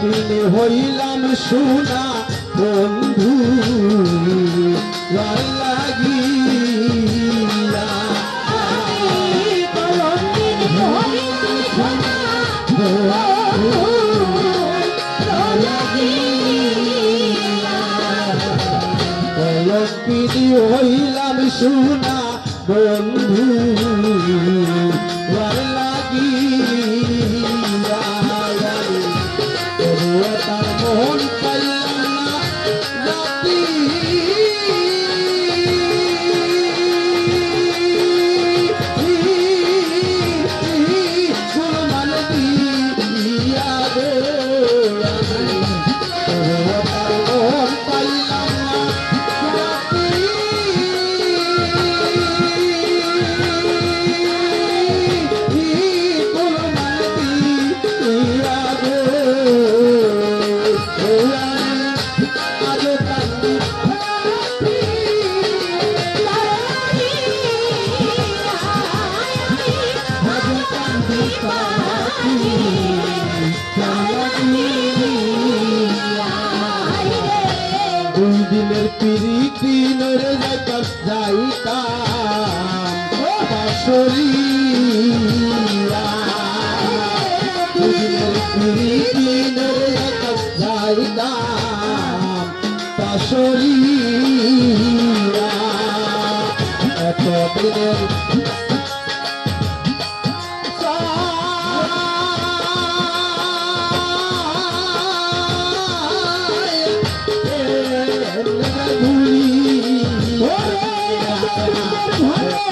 লাগিয়া হইলাম সোনা বন্ধু লাগিয়া হইলাম সোনা বন্ধু। নরে যাইতাম যাইতাম নরে যাইতাম বাসরিয়া এত দিনের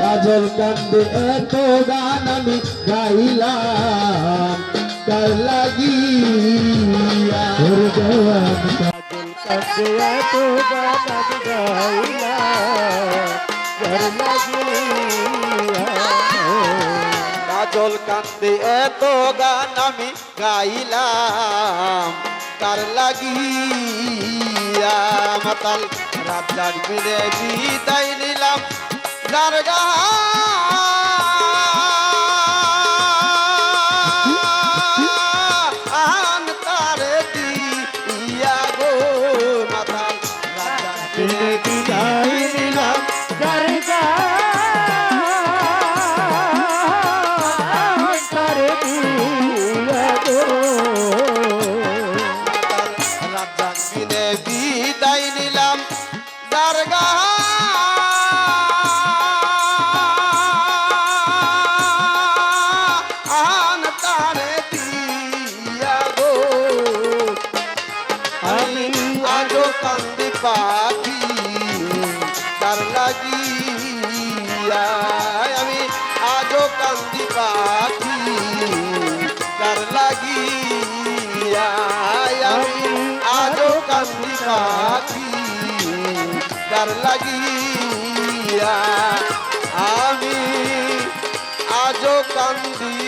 কাজল কান্দে এত গান আমি গাইলাম কার লাগিয়া। এত গান আমি গাইলাম কার লাগিয়া। কাজল কান্দে এত গান আমি গাইলাম। তার লাগিয়া মাতাল রাত জাগবিরে বিদায় নিলাম। যার বিদায় নিলাম দারগা আমি আজো কান্দি পাখি তার লাগিয়া। আমি আজো কান্দি পাখি। কান্দি পাখি তার লাগিয়া আমি আজও কান্দি